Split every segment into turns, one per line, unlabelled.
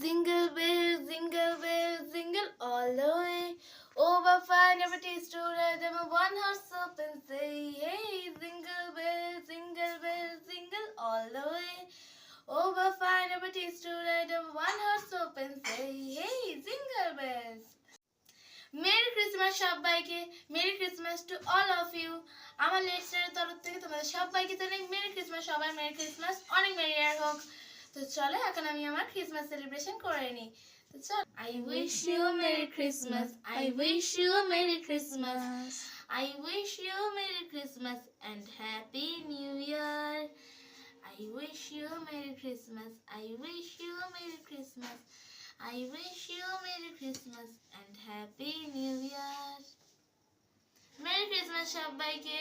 Jingle bells, jingle bells, jingle all the way. Over fine everybody's to ride them a one horse open sleigh. Hey, jingle bells, jingle bells, jingle all the way. Over fine everybody's to ride them a one horse open sleigh. Hey, jingle bells. Merry Christmas সবাইকে merry Christmas to all of you আমার লেকচারের তরফ থেকে তোমাদের সবাইকে জানাই merry Christmas সবাই merry Christmas অনেক মেরি ইয়ার হোক তো চলো, এখন আমি আমার ক্রিসমাস সেলিব্রেশন করে নিই তো চল I wish you merry Christmas I wish you merry Christmas I wish you merry Christmas and happy new year a Merry Christmas. I wish you a Merry Christmas. I wish you a Merry Christmas and Happy New Year. Merry Christmas সবাইকে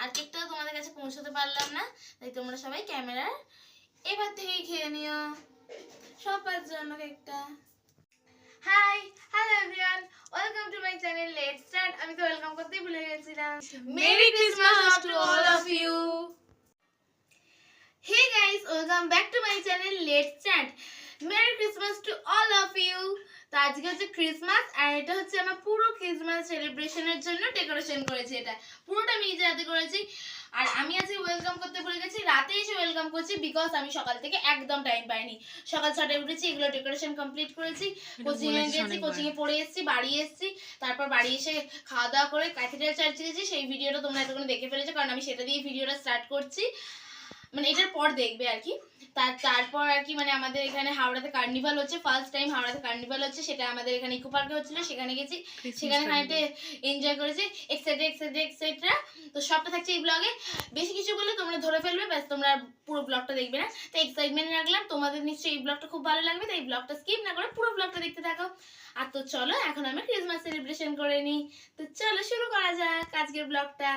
আর কেকটা তোমাদের কাছে পৌঁছাতে পারলাম না, তাই তোমরা সবাই ক্যামেরার এবার থেকেই খেয়ে নিও। সবার জন্য কেকটা। Hi hello everyone welcome to my channel let start আমি তো ওয়েলকাম করতেই ভুলে গেছিলাম। Merry Christmas to all of you Hey guys, welcome back to my channel Let's Chat. Merry Christmas to all of you. তো আজকে হচ্ছে Christmas আর এটা হচ্ছে আমার পুরো ক্রিসমাস সেলিব্রেশনের জন্য ডেকোরেশন করেছি এটা। পুরোটা আমি নিজে হাতে করেছি। আর আমি আজকে ওয়েলকাম করতে ভুলে গেছি রাতে এসে ওয়েলকাম করছি বিকজ আমি সকাল থেকে একদম টাইম পাইনি। সকাল ছটায় উঠেছি এগুলো ডেকোরেশন কমপ্লিট করেছি কোচিং এ গেছি কোচিং এ পড়ে এসেছি বাড়ি এসেছি তারপর বাড়ি এসে খাওয়া দাওয়া করে ক্যাথিড্রাল চার্চ গেছি সেই ভিডিওটা তোমরা এতক্ষণ দেখে ফেলেছো কারণ আমি সেটা দিয়ে ভিডিওটা স্টার্ট করছি। মানে এটার পর দেখবে আর কি। তার তারপর আর কি মানে আমাদের এখানে হাওড়াতে কার্নিভাল হচ্ছে ফার্স্ট টাইম হাওড়াতে কার্নিভাল হচ্ছে সেটা আমাদের এখানে ইকো পার্কে হচ্ছিল সেখানে গেছি সেখানে খানিকটা এনজয় করেছি এক্সেট্রা এক্সেট্রা এক্সেট্রা তো সবটা থাকছে এই ব্লগে বেশি কিছু বলে তোমরা ধরে ফেলবে ব্যাস তোমরা পুরো ব্লগটা দেখবে না। তো এক্সাইটমেন্ট রাখলাম তোমাদের নিশ্চয়ই এই ব্লগটা খুব ভালো লাগবে তাই এই ব্লগটা স্কিপ না করে পুরো ব্লগটা দেখতে থাকো। আর তো চলো এখন আমি ক্রিসমাস সেলিব্রেশন করে নিই। তো চলো শুরু করা যাক আজকের ব্লগটা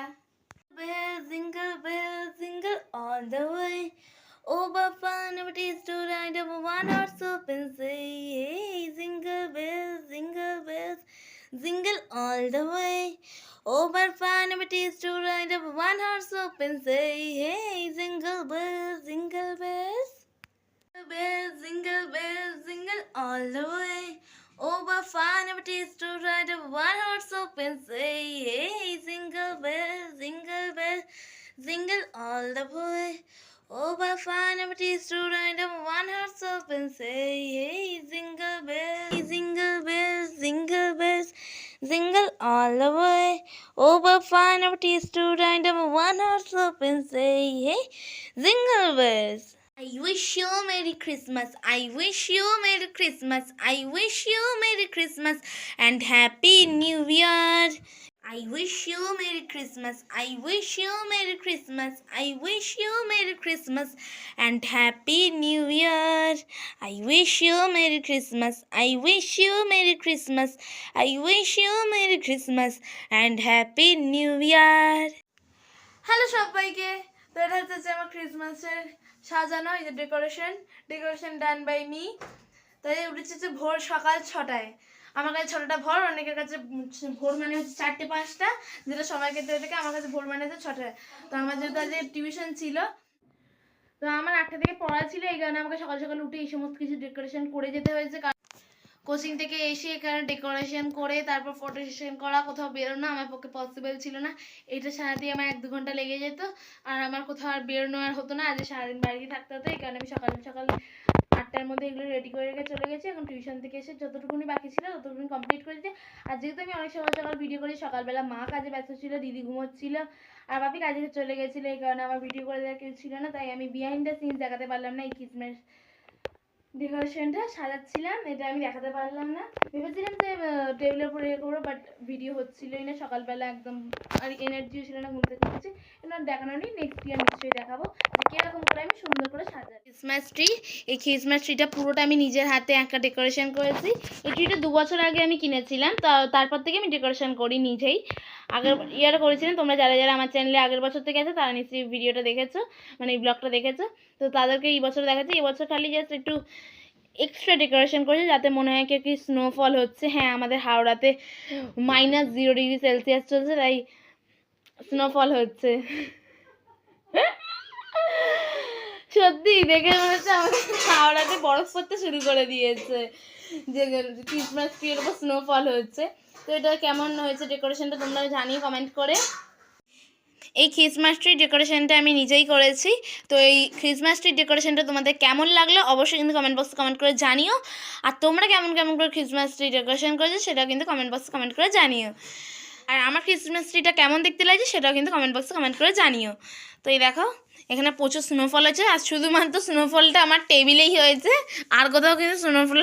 Bells, jingle bells, jingle all the way. Oh, but fun it is to ride a one horse open sleigh. Hey, jingle bells, jingle bells, jingle all the way. Oh, but fun it is to ride a one horse open sleigh. Hey, jingle bells, jingle bells. Bells, jingle bells, jingle all the way. Oh, but fun it is to ride a one horse open sleigh. Hey, sleigh. Hey, jingle bells, jingle bells, jingle bells, jingle all the way. Oh, but fun it is to ride a one horse open sleigh. Hey, jingle bells. I wish you a Merry Christmas. I wish you a Merry Christmas. I wish you a Merry Christmas and Happy New Year. I wish you Merry Christmas. I wish you Merry Christmas. I wish you Merry Christmas and Happy New Year. I wish you Merry Christmas. I wish you Merry Christmas. I wish you Merry Christmas and Happy New Year. Hello সবাইকে তো এটা হচ্ছে আমার ক্রিসমাসের সাজানো এই যে decoration decoration done by me তাই উঠেছে ভোর সকাল ছটায় আমার কাছে ছটাটা ভর, অনেকের কাছে ভোর মানে হচ্ছে চারটে, পাঁচটা, যেটা সবাইকে দেবে থেকে, আমার কাছে ভোর মানে হচ্ছে ছটায় তো আমার যেহেতু আজকে টিউশন ছিল, তো আমার আটটা থেকে পড়া ছিল, এই কারণে আমাকে সকাল সকাল উঠে এই সমস্ত কিছু ডেকোরেশন করে যেতে হয়েছে। কোচিং থেকে এসে এখানে ডেকোরেশন করে, তারপর ফটো সেশন করা, কোথাও বেরোনো আমার পক্ষে পসিবল ছিল না। এটা সারাদিন আমার এক দু ঘণ্টা লেগে যেত, আর আমার কোথাও আর বেরোনো আর হতো না। আজ সারাদিন বাড়িতে থাকতে হতো, এই কারণে আমি সকাল সকাল আটটার মধ্যে এগুলো রেডি করে রেখে চলে গেছি। এখন টিউশন থেকে এসে যতটুকুনি বাকি ছিল ততটুকুনি কমপ্লিট করেছি আর যেহেতু আমি অনেক সকাল সকাল ভিডিও করি, সকালবেলা মা কাজে ব্যস্ত ছিল, দিদি ঘুমোচ্ছিল, আর বাপি কাজে চলে গেছিল, এই কারণে আমার ভিডিও করে দেওয়ার কেউ ছিল না, তাই আমি বিহাইন্ড দ্য সিনস দেখাতে পারলাম না, এই ক্রিসমাস ডেকোরেশনটা সাজাচ্ছিলাম, এটা আমি দেখাতে পারলাম না। ভেবেছিলাম যে টেবিলের উপরে ইয়ে করব বাট ভিডিও হচ্ছিলোই না, সকালবেলা একদম আর এনার্জিও ছিল না, ঘুম থেকে উঠেছে। এবার দেখানো নেই নেক্সট ইয়ার নিশ্চয়ই দেখাবো, যে কীরকম করে আমি সুন্দর করে সাজাই ক্রিসমাস ট্রি এই ক্রিসমাস ট্রিটা পুরোটা আমি নিজের হাতে একটা ডেকোরেশন করেছি। এই ট্রিটা দু বছর আগে আমি কিনেছিলাম। তারপর থেকে আমি ডেকোরেশন করি নিজেই। আগের ইয়ারে করেছিলাম। তোমরা যারা যারা আমার চ্যানেলে আগের বছর থেকে আছে, তারা নিশ্চয়ই ভিডিওটা দেখেছ মানে এই ব্লগটা দেখেছ। তো তাদেরকে এই বছর দেখাচ্ছি। এই বছর খালি জাস্ট একটু এক্সট্রা ডেকোরেশন করেছে, যাতে মনে হয় কি স্নোফল হচ্ছে। হ্যাঁ আমাদের হাওড়াতে মাইনাস জিরো ডিগ্রি সেলসিয়াস চলছে, তাই স্নোফল হচ্ছে। সত্যি, দেখে মনে হচ্ছে আমাদের হাওড়াতে বরফ পড়তে শুরু করে দিয়েছে। যে ক্রিসমাস ট্রির উপর স্নোফল হচ্ছে। তো এটা কেমন হয়েছে ডেকোরেশনটা তোমরা জানিও কমেন্ট করে। এই ক্রিসমাস ট্রি ডেকোরেশনটা আমি নিজেই করেছি। তো এই ক্রিসমাস ট্রি ডেকোরেশনটা তোমাদের কেমন লাগল অবশ্যই কিন্তু কমেন্ট বক্সে কমেন্ট করে জানিও। আর তোমরা কেমন কেমন করে ক্রিসমাস ট্রি ডেকোরেশন করেছ সেটাও কিন্তু কমেন্ট বক্সে কমেন্ট করে জানিও। আর আমার ক্রিসমাস ট্রিটা কেমন দেখতে লাগছে সেটাও কিন্তু কমেন্ট বক্সে কমেন্ট করে জানিও। তো এই দেখো এখানে প্রচুর স্নোফল হয়েছে আর শুধুমাত্র স্নোফলটা আমার টেবিলেই হয়েছে। আর কোথাও কিন্তু স্নোফল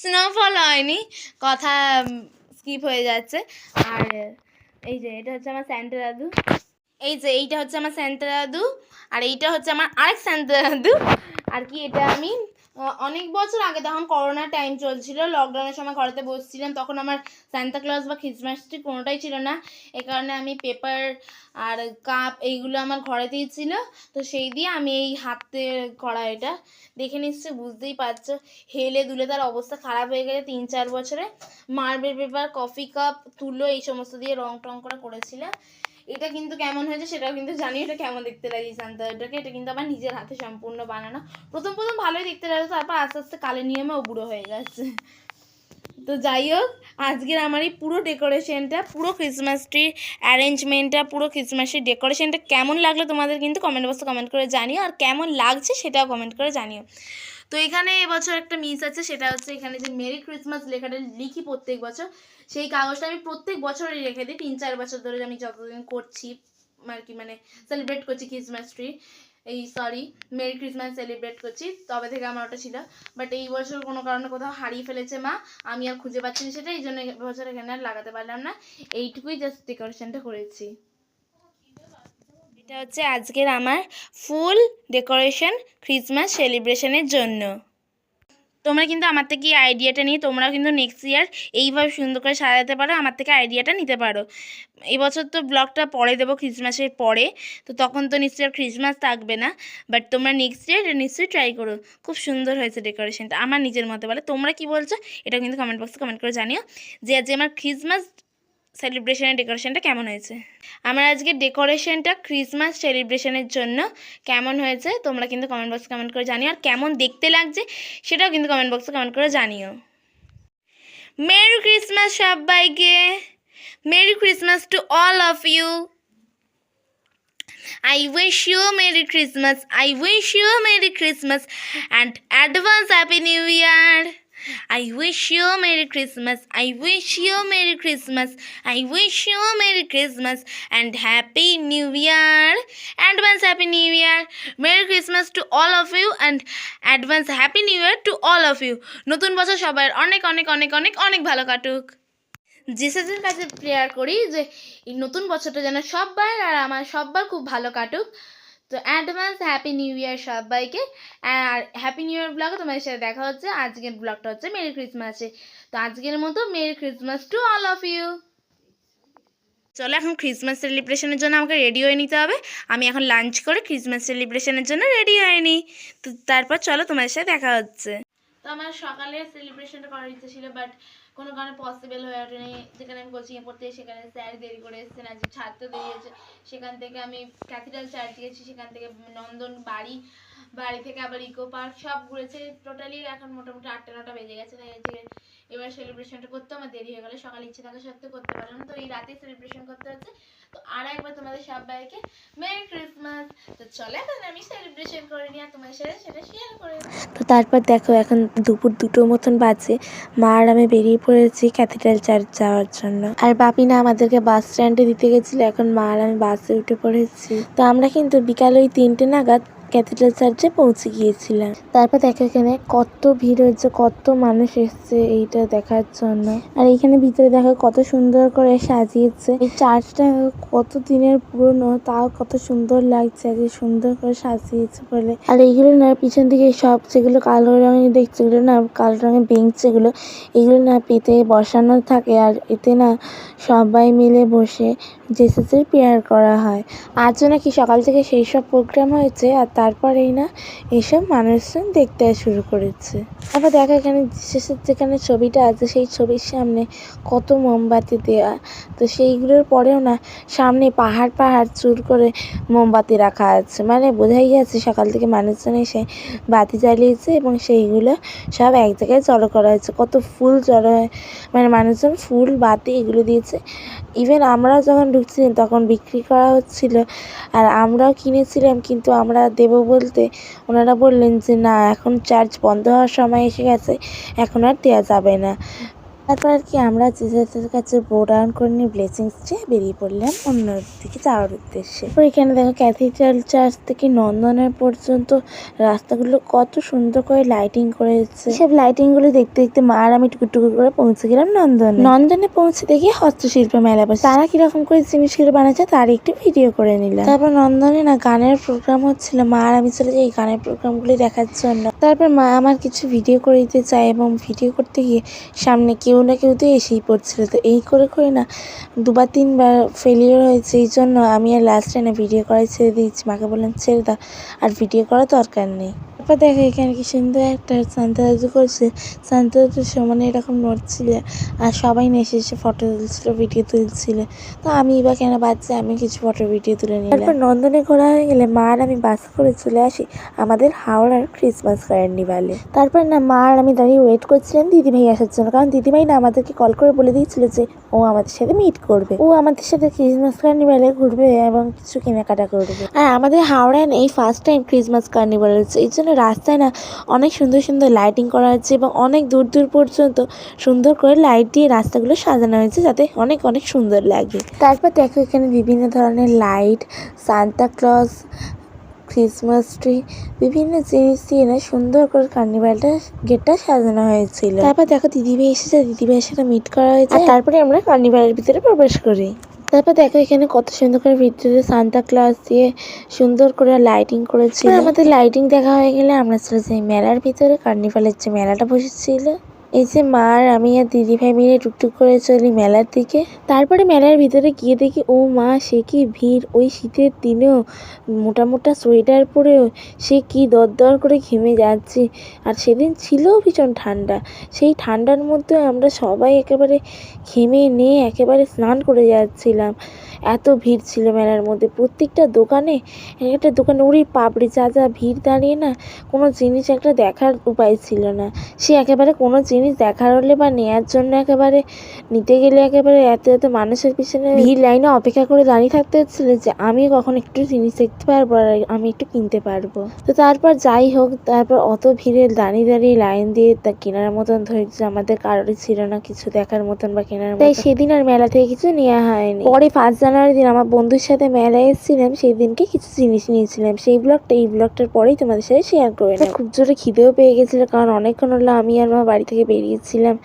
স্নোফল হয়নি। কথা স্কিপ হয়ে যাচ্ছে। আর এই যে, এটা হচ্ছে আমার স্যান্টা দাদু এই যে, এইটা হচ্ছে আমার স্যান্টা দাদু আর এইটা হচ্ছে আমার আরেক স্যান্টা দাদু আর কি, এটা আমি অনেক বছর আগে তখন করোনা টাইম চলছিল লকডাউনের সময় ঘরেতে বসছিলাম, তখন আমার সান্তা ক্লজ বা খ্রিসমাস ট্রি কোনোটাই ছিল না। এ কারণে আমি পেপার আর কাপ এইগুলো আমার ঘরেতেই ছিল, তো সেই দিয়ে আমি এই হাতে করা এটা দেখে নিশ্চয়ই বুঝতেই পারছ, হেলে দুলে তার অবস্থা খারাপ হয়ে গেছে তিন চার বছরে। মার্বেল পেপার কফি কাপ তুলো এই সমস্ত দিয়ে রং টং করে করেছিলাম। এটা কিন্তু কেমন হয়েছে সেটাও কিন্তু জানি, এটা কেমন দেখতে লাগে সান্তা এটাকে, এটা কিন্তু আমার নিজের হাতে সম্পূর্ণ বানানো। প্রথম প্রথম ভালোই দেখতে লাগছে তারপর আস্তে আস্তে কালের নিয়মে ও বুড়ো হয়ে গেছে তো যাই হোক, আজকের আমার এই পুরো ডেকোরেশনটা, পুরো ক্রিসমাস ট্রি অ্যারেঞ্জমেন্টটা পুরো ক্রিসমাসের ডেকোরেশনটা কেমন লাগল তোমাদের কিন্তু কমেন্ট বক্সে কমেন্ট করে জানিও, আর কেমন লাগছে সেটাও কমেন্ট করে জানিও। তো এখানে এবছর একটা মিস আছে, সেটা হচ্ছে এখানে যে মেরি ক্রিসমাস লেখাটা লিখি প্রত্যেক বছর। সেই কাগজটা আমি প্রত্যেক বছরই রেখে দিই, তিন চার বছর ধরে আমি যতদিন করছি, আর কি মানে সেলিব্রেট করছি ক্রিসমাস ট্রি এই সরি মেরি ক্রিসমাস সেলিব্রেট করছি, তবে থেকে আমার ওটা ছিল। বাট এই বছর কোনো কারণে কোথাও হারিয়ে ফেলেছে মা, আমি আর খুঁজে পাচ্ছি না সেটা, এই জন্য বছর এখানে আর লাগাতে পারলাম না। এইটুকুই জাস্ট ডেকোরেশনটা করেছি। এটা হচ্ছে আজকের আমার ফুল ডেকোরেশন ক্রিসমাস সেলিব্রেশনের জন্য। তোমরা কিন্তু আমার থেকে এই আইডিয়াটা নিয়ে, তোমরাও কিন্তু নেক্সট ইয়ার এইভাবে সুন্দর করে সাজাতে পারো, আমার থেকে আইডিয়াটা নিতে পারো। এবছর তো ব্লগটা পরে দেবো ক্রিসমাসের পরে, তো তখন তো নিশ্চয়ই ক্রিসমাস থাকবে না বাট তোমরা নেক্সট ইয়ার নিশ্চয়ই ট্রাই করো। খুব সুন্দর হয়েছে ডেকোরেশনটা আমার নিজের মতে বলে। তোমরা কি বলছো? এটা কিন্তু কমেন্ট বক্সে কমেন্ট করে জানিও। যে আজ আমার ক্রিসমাস সেলিব্রেশনের ডেকোরেশনটা কেমন হয়েছে? আমার আজকে ডেকোরেশনটা ক্রিসমাস সেলিব্রেশনের জন্য কেমন হয়েছে, তোমরা কিন্তু কমেন্ট বক্সে কমেন্ট করে জানিও। আর কেমন দেখতে লাগছে, সেটাও কিন্তু কমেন্ট বক্সে কমেন্ট করে জানিও। মেরি ক্রিসমাস সবাইকে! Merry Christmas to all of you I wish you Merry Christmas. I wish you Merry Christmas and advance Happy New Year. I wish you a Merry Christmas. I wish you a Merry Christmas. I wish you a Merry Christmas and Happy New Year. Advance Happy New Year. Merry Christmas to all of you and advance Happy New Year to all of you. নতুন বছর সবার অনেক অনেক অনেক অনেক অনেক ভালো কাটুক জেসাসের কাছে প্রেয়ার করি যে এই নতুন বছরটা যেন সবার আর আমার সবার খুব ভালো কাটুক তো অ্যাডভান্স হ্যাপি নিউ ইয়ার সবাইকে। আর হ্যাপি নিউ ইয়ার ব্লগে তোমাদের সাথে দেখা হচ্ছে। আজকের ব্লগটা হচ্ছে মেরি ক্রিসমাসে। তো আজকের মতো merry Christmas to all of you. চলো এখন ক্রিসমাস সেলিব্রেশনের জন্য আমাকে রেডি হয়ে নিতে হবে। আমি এখন লাঞ্চ করে ক্রিসমাস সেলিব্রেশনের জন্য রেডি হয়নি। তো তারপর চলো তোমাদের সাথে দেখা হচ্ছে। তো আমার সকালে সেলিব্রেশনটা করার ইচ্ছে ছিল বাট কোনো কারণে পসিবল হয়ে ওঠেনি। যেখানে আমি কোচিংয়ে পড়তে সেখানে স্যার দেরি করে এসেছেন, আজকে ছাড়তে দেরি হয়েছে। সেখান থেকে আমি ক্যাথিড্রাল চার্চ গেছি, সেখান থেকে নন্দন বাড়ি বাড়ি থেকে আবার ইকো পার্ক সব ঘুরেছে। টোটালি এখন মোটামুটি আটটা, নটা বেজে গেছে। তাই এবার সেলিব্রেশনটা করতে আমার দেরি হয়ে গেলো। সকালে ইচ্ছে থাকা সত্ত্বেও করতে পারলাম তো এই রাতেই সেলিব্রেশন করতে হচ্ছে। তো আর একবার তোমাদের সবাইকে মেরি ক্রিসমাস তো চলে এখন আমি সেলিব্রেশন করে নিই আর তোমাদের সাথে সেটা শেয়ার করে।
তো তারপর দেখো এখন দুপুর দুটোর মতন বাজে। মা আর আমি বেরিয়ে পড়েছি ক্যাথিড্রাল চার্চ যাওয়ার জন্য। আর বাপি না আমাদেরকে বাস স্ট্যান্ডে দিতে গেছিল। এখন মা আর আমি বাসে উঠে পড়েছি। তো আমরা কিন্তু বিকাল ওই তিনটে নাগাদ ক্যাথিড্রাল চার্চে পৌঁছে গিয়েছিলাম। তারপর দেখো এখানে কত ভিড় হয়েছে কত মানুষ এসছে এইটা দেখার জন্য। আর এখানে ভিতরে দেখো কত সুন্দর করে সাজিয়েছে। এই চার্চটা কত দিনের পুরনো তাও কত সুন্দর লাগছে যে সুন্দর করে সাজিয়েছে বলে। আর এইগুলো না পিছন দিকে সব যেগুলো কালো রঙের দেখছে এগুলো না কালো রঙের বেঞ্চ এগুলো এগুলো না পেতে বসানো থাকে আর এতে না সবাই মিলে বসে জেসাসের প্রেয়ার করা হয়। আজও নাকি সকাল থেকে সেই সব প্রোগ্রাম হয়েছে আর তারপরেই না এইসব মানুষজন দেখতে শুরু করেছে। আবার দেখো এখানে শেষের যেখানে ছবিটা আছে, সেই ছবির সামনে কত মোমবাতি দেওয়া তো সেইগুলোর পরেও না সামনে পাহাড় পাহাড় চুর করে মোমবাতি রাখা আছে। মানে বোঝাই যাচ্ছে সকাল থেকে মানুষজন এসে বাতি জ্বালিয়েছে এবং সেইগুলো সব এক জায়গায় জড়ো করা হয়েছে। কত ফুল জড়ো হয়। মানে মানুষজন ফুল, বাতি এগুলো দিয়েছে। ইভেন আমরা যখন ঢুকছিলাম, তখন বিক্রি করা হচ্ছিল আর আমরাও কিনেছিলাম, কিন্তু আমরা দেব বলতে ওনারা বললেন যে, না, এখন চার্জ বন্ধ হওয়ার সময় এসে গেছে, এখন আর দেওয়া যাবে না। তারপর আর কি আমরা যে কাছে বো ডাউন করে নিয়ে ব্লেসিংস চেয়ে বেরিয়ে পড়লাম অন্য দিকে যাওয়ার উদ্দেশ্যে। এখানে দেখো ক্যাথিড্রাল চার্চ থেকে নন্দনের পর্যন্ত রাস্তাগুলো কত সুন্দর করে লাইটিং করেছে। সব লাইটিংগুলো দেখতে দেখতে মা আর আমি টুকু করে পৌঁছে গেলাম নন্দনে। নন্দনে পৌঁছে দেখি হস্তশিল্প মেলা বসে। তারা কীরকম করে জিনিসগুলো বানাচ্ছে তার একটু ভিডিও করে নিলাম। তারপর নন্দনে না গানের প্রোগ্রাম হচ্ছিল, মা আর আমি চলে যাই গানের প্রোগ্রামগুলি দেখার জন্য। তারপর মা আমার কিছু ভিডিও করে দিতে চায় এবং ভিডিও করতে গিয়ে সামনে কেউ না কেউ তো এসেই পড়ছিল। তো এই করে করে না দুবার তিনবার ফেলিওর হয়েছে, এই জন্য আমি আর লাস্টে না ভিডিও করাই ছেড়ে দিয়েছি। মাকে বললাম, ছেড়ে দাও। আর ভিডিও করার দরকার নেই। তারপর দেখো এখানে কি সুন্দর একটা সান্তা দাদু করছে। সান্তা দাদু সমানে এরকম নড়ছিল আর সবাই না এসে এসে ফটো তুলছিল ভিডিও তুলছিল। তো আমি বা কেন বাচ্চা আমি কিছু ফটো ভিডিও তুলে নিলাম। তারপর নন্দনে ঘোরা হয়ে গেলে মা আর আমি বাস করে চলে আসি আমাদের হাওড়ার ক্রিসমাস কার্নিভালে তারপর না মা আর আমি দাঁড়িয়ে ওয়েট করছিলাম দিদিভাই আসার জন্য কারণ দিদিভাই না আমাদেরকে কল করে বলে দিয়েছিল যে ও আমাদের সাথে মিট করবে। ও আমাদের সাথে ক্রিসমাস কার্নিভালে ঘুরবে এবং কিছু কেনাকাটা করবে। আর আমাদের হাওড়ায় এই ফার্স্ট টাইম ক্রিসমাস কার্নিভাল হচ্ছে এই জন্য রাস্তায় না অনেক সুন্দর সুন্দর লাইটিং করা হয়েছে এবং অনেক দূর দূর পর্যন্ত সুন্দর করে লাইট দিয়ে রাস্তাগুলো সাজানো হয়েছে যাতে অনেক অনেক সুন্দর লাগে। তারপর দেখো এখানে বিভিন্ন ধরনের light Santa Claus Christmas tree বিভিন্ন জিনিস দিয়ে না সুন্দর করে কার্নিভালটা গেটটা সাজানো হয়েছিল। তারপর দেখো দিদিভাই এসেছে, দিদিভাইয়ের সাথে মিট করা হয়েছে। তারপরে আমরা কার্নিভালের ভিতরে প্রবেশ করি। তারপর দেখো এখানে কত সুন্দর করে ভিতরে সান্তা ক্লাস দিয়ে সুন্দর করে লাইটিং করেছিল। আমাদের লাইটিং দেখা হয়ে গেলে আমরা চলে যাই মেলার ভিতরে কার্নিভালের যে মেলাটা বসেছিল। এই যে মা আর আমি আর দিদি ভাই মিলে টুকটুক করে চলি মেলার দিকে। তারপরে মেলার ভিতরে গিয়ে দেখি, ও মা, সে কি ভিড়? ওই শীতের দিনেও মোটা মোটা সোয়েটার পরেও সে কি দরদর করে ঘেমে যাচ্ছে। আর সেদিন ছিলও ভীষণ ঠান্ডা। সেই ঠান্ডার মধ্যে আমরা সবাই একেবারে ঘেমে নিয়ে একেবারে স্নান করে যাচ্ছিলাম। এত ভিড় ছিল মেলার মধ্যে। প্রত্যেকটা দোকানে এক একটা দোকানে ওরে পাপড়ি যা যা ভিড় দাঁড়িয়ে না কোনো জিনিস একটা দেখার উপায় ছিল না। সে একেবারে কোনো জিনিস দেখার হলে বা নেয়ার জন্য একেবারে নিতে গেলে একেবারে এত এত মানুষের পিছনে ভিড় লাইনে অপেক্ষা করে দাঁড়িয়ে থাকতে হচ্ছিল যে আমি কখন একটু জিনিস দেখতে পারব আর আমি একটু কিনতে পারব। তো তারপর যাই হোক তারপর অত ভিড়ে দাঁড়িয়ে দাঁড়িয়ে লাইন দিয়ে তা কেনার মতন ধৈর্য আমাদের কারোরই ছিল না কিছু দেখার মতন বা কেনার মতন। তাই সেদিন আর মেলা থেকে কিছু নেওয়া হয়নি। পরে ফার্স্ট জানুয়ারি দিন আমার বন্ধুর সাথে মেলায় এসেছিলাম সেই দিনকে কিছু জিনিস নিয়েছিলাম। সেই ব্লগটা এই ব্লগটার পরেই তোমাদের সাথে শেয়ার করে নেব খুব জোরে খিদেও পেয়ে গেছিল কারণ অনেকক্ষণ হলো আমি আর মা বাড়ি থেকে বেরিয়েছিলাম।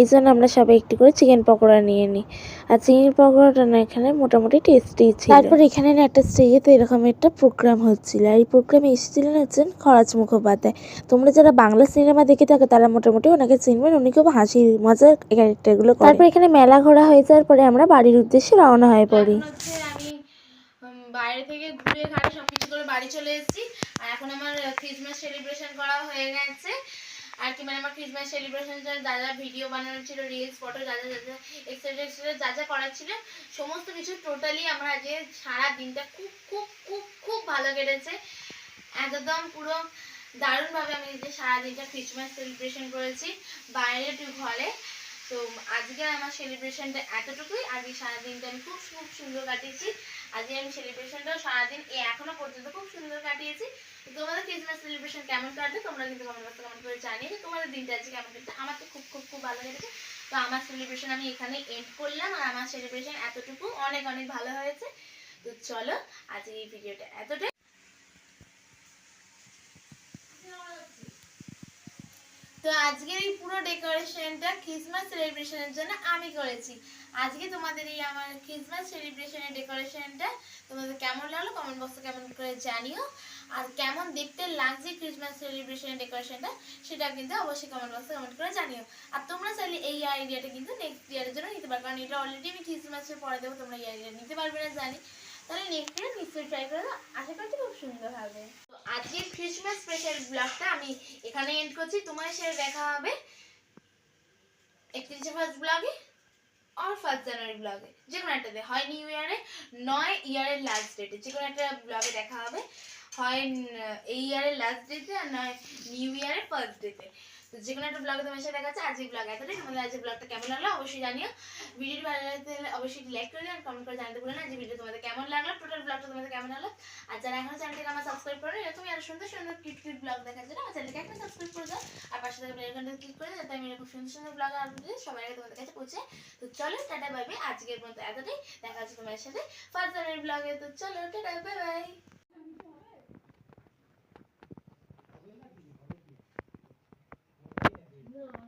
এই জন্য আমরা সবাই একটু করে চিকেন পকোড়া নিয়ে নিই। আর চিকেন পকোড়াটা না এখানে মোটামুটি টেস্টি ছিল। তারপর এখানে না একটা স্টেজে তো এরকম একটা প্রোগ্রাম হচ্ছিল আর এই প্রোগ্রামে এসেছিলেন হচ্ছেন খরাজ মুখোপাধ্যায়। তোমরা যারা বাংলা সিনেমা দেখে থাকো তারা মোটামুটি ওনাকে চিনবেন উনি খুব হাসি মজার ক্যারেক্টারগুলো তারপর এখানে মেলা ঘোরা হয়ে যাওয়ার পরে আমরা বাড়ির উদ্দেশ্যে রওনা হয়ে পড়ি।
আমি বাইরে থেকে ঘুরে ঘাটে সব কিছু করে বাড়ি চলে এসেছি। আর এখন আমার ক্রিসমাস সেলিব্রেশন করা হয়ে গেছে। আর কি মানে আমার ক্রিসমাস সেলিব্রেশন যা যা ভিডিও বানানো ছিল রিলস ফটো যা যা যা যা এক্সট্রা এক্সট্রা যা যা করার ছিল, সমস্ত কিছু টোটালি আমরা আজকে সারা দিনটা খুব খুব খুব খুব ভালো কেটেছে। একদম পুরো দারুণভাবে আমি যে সারা দিনটা ক্রিসমাস সেলিব্রেশন করেছি। বাইরে ঘরে আজকে আমার সেলিব্রেশনটা এতটুকুই? আজকে সারাদিনটা আমি খুব খুব সুন্দর কাটিয়েছি। আজকে আমি সেলিব্রেশনটাও সারাদিন এ এখনও পর্যন্ত খুব সুন্দর কাটিয়েছি। তোমাদের ক্রিসমাস সেলিব্রেশন কেমন কাটবে তোমরা কিন্তু কমেন্ট কমেন্ট করে জানিয়ে তোমাদের দিনটা আজকে কেমন কেটেছে আমার তো খুব খুব খুব ভালো কেটেছে তো আমার সেলিব্রেশন আমি এখানে এন্ড করলাম আর আমার সেলিব্রেশন এতটুকু। অনেক অনেক ভালো হয়েছে। তো চলো আজকে এই ভিডিওটা এতটাই। তো আজকের এই পুরো ডেকোরেশনটা ক্রিসমাস সেলিব্রেশনের জন্য আমি করেছি। আজকে তোমাদের এই আমার ক্রিসমাস সেলিব্রেশনের ডেকোরেশনটা তোমাদের কেমন লাগল কমেন্ট বক্সে কেমন করে জানিও। আর কেমন দেখতে লাগছে ক্রিসমাস সেলিব্রেশনের ডেকোরেশনটা সেটা কিন্তু অবশ্যই কমেন্ট বক্সে কমেন্ট করে জানিও। আর তোমরা চাইলে এই আইডিয়াটা কিন্তু নেক্সট ইয়ারের জন্য নিতে পারো। কারণ এটা অলরেডি আমি ক্রিসমাসের পরে দেবো, তোমরা এই আইডিয়া নিতে পারবে না জানি। তাহলে নেক্সট ইয়ার নিশ্চয়ই ট্রাই করে। আশা করছি খুব সুন্দর হবে। তো আজকের ক্রিসমাস স্পেশাল ব্লগটা আমি এখানে এন্ড করছি। তোমার সাথে দেখা হবে একত্রিশে ফার্স্ট ব্লগে আর ফার্স্ট জানুয়ারি ব্লগে যে কোনো একটাতে হয় নিউ ইয়ারে নয় ইয়ারের লাস্ট ডেটে যে কোনো একটা ব্লগে দেখা হবে। হয় এই ইয়ারের লাস্ট ডেটে আর নয় নিউ ইয়ারের ফার্স্ট ডেটে যে কোনো একটা ব্লগে তোমার সাথে দেখা যাচ্ছে আজকের ব্লগ এতটাই, তোমাদের আজকের ব্লগটা কেমন লাগল অবশ্যই জানিও। ভিডিওটি ভালো লাগতে অবশ্যই লাইক করে আর কমেন্ট করে জানাতে ভুলো না যে ভিডিও তোমাদের কেমন লাগল টোটাল ব্লগটা তোমাদের কেমন লাগল আর যারা এখনও চ্যানেলটাকে আমার সাবস্ক্রাইব করো এরকমই আরও সুন্দর সুন্দর কিউট কিউট ব্লগ দেখার জন্য আমার চ্যানেলকে একটা সাবস্ক্রাইব করে দাও। আর পাশে থাকা বেল আইকনটা ক্লিক করে যাতে আমি এরকম সুন্দর সুন্দর ব্লগ দিই সবার আগে তোমাদের কাছে পৌঁছে। তো চলো, টাটা বাই বাই আজকের মতো এতটাই। দেখা হচ্ছে তোমার সাথে ফার্স্ট ব্লগে তো চলো, টাটা বাই বাই 뭐야?